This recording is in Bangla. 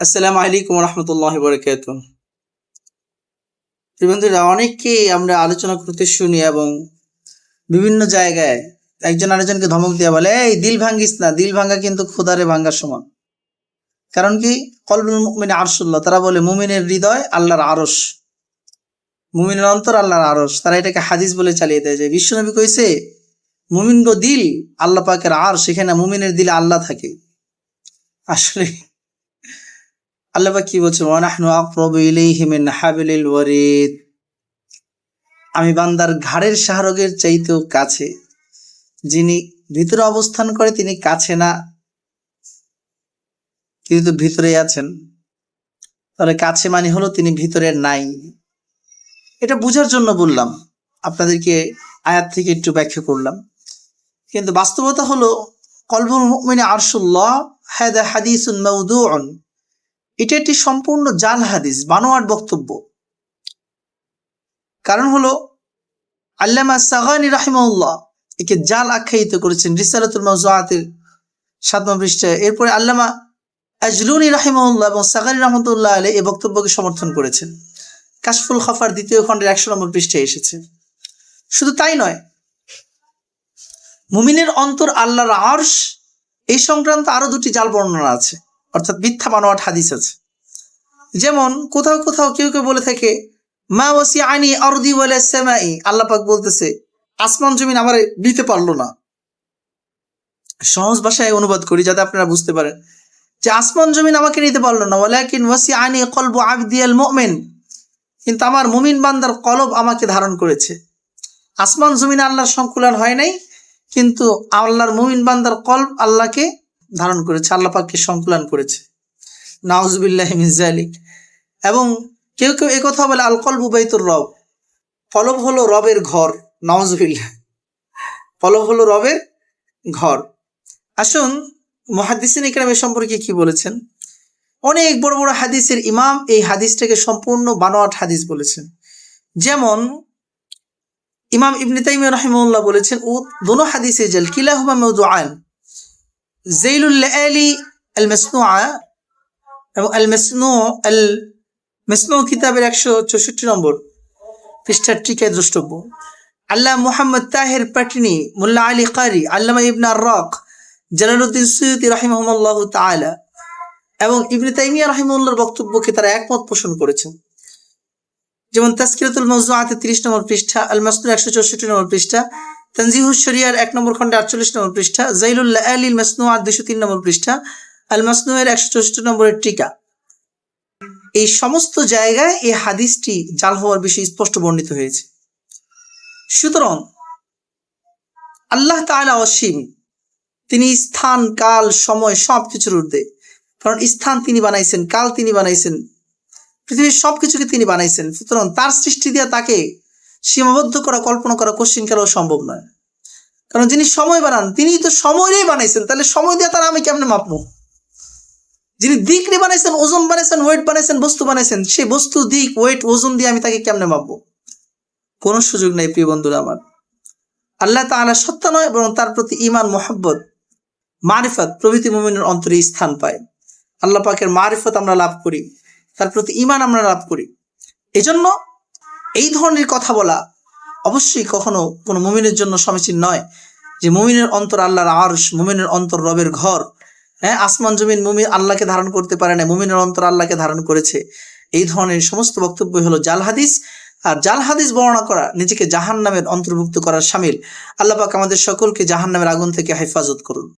আসসালামু আলাইকুম রহমতুল্লাহ বরকাত বন্ধুরা অনেককেই আমরা আলোচনা করতে শুনি এবং বিভিন্ন জায়গায় একজন আরেকজনকে ধমক দিয়ে বলে, এই, দিল ভাঙ্গিস না, দিল ভাঙ্গা কিন্তু খোদারে ভাঙ্গার সমান। কারণ কি? কলবুল মুমিন আরশুল্লাহ তারা বলে, মুমিনের হৃদয় আল্লাহর আরস। মুমিনের অন্তর আল্লাহর আরস। তারা এটাকে হাদিস বলে চালিয়ে দেয় যে, বিশ্বনবী কইছে, মুমিন গো দিল আল্লাহ পাকের আর সেখানে মুমিনের দিলে আল্লাহ থাকে। আসলে আল্লাহ কি বলছেন ওয়ানাহনু আকরাবু মিন হাবিলিল ওয়ারিদ। আমি বান্দার ঘাড়ের শাহরগের চাইতেও কাছে, যিনি ভিতরে অবস্থান করে তিনি কাছে না। কিন্তু ভিতরে আছেন। তাহলে কাছে মানে হলো তিনি ভিতরে নাই। এটা বুঝার জন্য বললাম, আপনাদেরকে আয়াত থেকে একটু ব্যাখ্যা করলাম। কিন্তু বাস্তবতা হলো, কলবুল মুমিনে আরশুল্লাহ হাদা হাদিসুন মাউদুউন এটা একটি সম্পূর্ণ জাল হাদিস বানোয়ার বক্তব্য। কারণ হলো, আল্লামা সাগানি রাহিমাউল্লাহ একে জাল আখ্যায়িত করেছেন রিসালাতুল মাউজুআতের সাতমা পৃষ্ঠায়। এরপরে আল্লামা আজলুনি রাহিমাউল্লাহ এবং সাগানি রহমতুল্লাহ আলী এই বক্তব্যকে সমর্থন করেছেন। কাশফুল খফার দ্বিতীয় খণ্ডের একশো নম্বর পৃষ্ঠায় এসেছে। শুধু তাই নয়, মুমিনের অন্তর আল্লাহর আর্শ, এই সংক্রান্ত আরও দুটি জাল বর্ণনা আছে। অর্থাৎ মিথ্যা বানোয়াট হাদিস আছে। যেমন কোথাও কোথাও কেউ কেউ বলে থাকে, মা ওসি আনি অরদি বলে সেমাই। আল্লাহ পাক বলতেছে, আসমান জমিন আমার দিতে পারল না। সহজ ভাষায় অনুবাদ করি যাতে আপনারা বুঝতে পারেন যে আসমান জমিন আমাকে নিতে পারল না, ওয়ালাকিন ওয়াসি আনি কলব আবদিয়াল মোমেন। কিন্তু আমার মুমিন বান্দার কলব আমাকে ধারণ করেছে। আসমান জমিন আল্লাহর সংকুলন হয় নাই, কিন্তু আল্লাহর মুমিন বান্দার কলব আল্লাহকে ধারণ করেছে, আল্লাহ পাককে সংকুলন করেছে। নাউজবিল্লাহ মিজালিক এবং কেউ কেউ একথা বলে আল কলবু বাইতুর রব। কলব হলো রবের ঘর, নাউজবিল্লাহ। কলব হলো রবের ঘর। আসুন মহাদিসিন ইকরাম এ সম্পর্কে কি বলেছেন? অনেক বড় বড় হাদিসের ইমাম এই হাদিসটাকে সম্পূর্ণ বানোয়াট হাদিস বলেছেন। যেমন, ইমাম ইবনে তাইমিয়া রাহিমাহুল্লাহ বলেছেন ও দোনো হাদিসে জাল, কিলাহুমা মাউদুআন জাইলুল লায়ালি আল মাসনুআ এবং আল মাসনু আল মাসনু কিতাবের একশো চৌষট্টি নম্বর পৃষ্ঠার টিকায় দ্রষ্টব্য। আল্লাহ মুহাম্মদ তাহের পাটনি মুল্লা আলী কারি, আল্লামা ইবনা রক জালালুদ্দিন সৈয়দি রাহিমাহুল্লাহ তাআলা এবং ইবনে তাইমিয়া রাহিমুল্লাহর বক্তব্যকে তারা একমত পোষণ করেছেন। যেমন তাস্কিরাতুল মজুআতে তিরিশ নম্বর পৃষ্ঠা আল মাসনুর একশো চৌষট্টি নম্বর পৃষ্ঠা তানজিহুস শরিয়ার এক নম্বর খন্ডে আটচল্লিশ নম্বর পৃষ্ঠা জাইলুল্লাহ আলিল মাসনুআত দুশো তিন নম্বর পৃষ্ঠা, আল মাসনুয়ের একশো চৌষট্টি নম্বরের টিকা। এই সমস্ত জায়গায় এই হাদিসটি জাল হওয়ার বিষয়ে স্পষ্ট বর্ণিত হয়েছে। সুতরাং আল্লাহ তাআলা অসীম। তিনি স্থান, কাল, সময় সব কিছুর ঊর্ধ্বে। কারণ স্থান তিনি বানাইছেন, কাল তিনি বানাইছেন, পৃথিবীর সব কিছুকে তিনি বানাইছেন। সুতরাং তার সৃষ্টি দিয়া তাকে সীমাবদ্ধ করা, কল্পনা করা কোশ্চিন কারও সম্ভব নয়। কারণ যিনি সময় বানান তিনি তো সময়ই বানাইছেন, তাহলে সময় দিয়ে তারা আমি কেমনে মাপবো? যিনি দিক নিয়ে বানাইছেন, ওজন বানাইছেন ওয়েট বানাইছেন, বস্তু বানাইছেন, সেই বস্তু, দিক ওয়েট ওজন দিয়ে আমি তাকে কেমনে মাপবো? কোনো সুযোগ নেই, প্রিয় বন্ধুরা আমার। আল্লাহ তাআলা সত্য নয় এবং তার প্রতি ইমান মোহাব্বত, মারিফত প্রভৃতি মুমিনের অন্তরে স্থান পায়। আল্লাহ পাকের মারিফত আমরা লাভ করি, তার প্রতি ইমান আমরা লাভ করি। এজন্য এই ধরনের কথা বলা অবশ্যই কখনো কোনো মুমিনের জন্য সমীচীন নয় যে মুমিনের অন্তর আল্লাহর আরশ, মুমিনের অন্তর রবের ঘর। হ্যাঁ আসমান, জমিন মুমিন আল্লাহকে ধারণ করতে পারে না, মুমিনের অন্তর আল্লাহকে ধারণ করেছে। এই ধরনের সমস্ত বক্তব্য হলো জাল হাদিস। আর জাল হাদিস বর্ণনা করা নিজেকে জাহান নামের অন্তর্ভুক্ত করার সামিল। আল্লাহ পাক আমাদের সকলকে জাহান নামের আগুন থেকে হেফাজত করুন।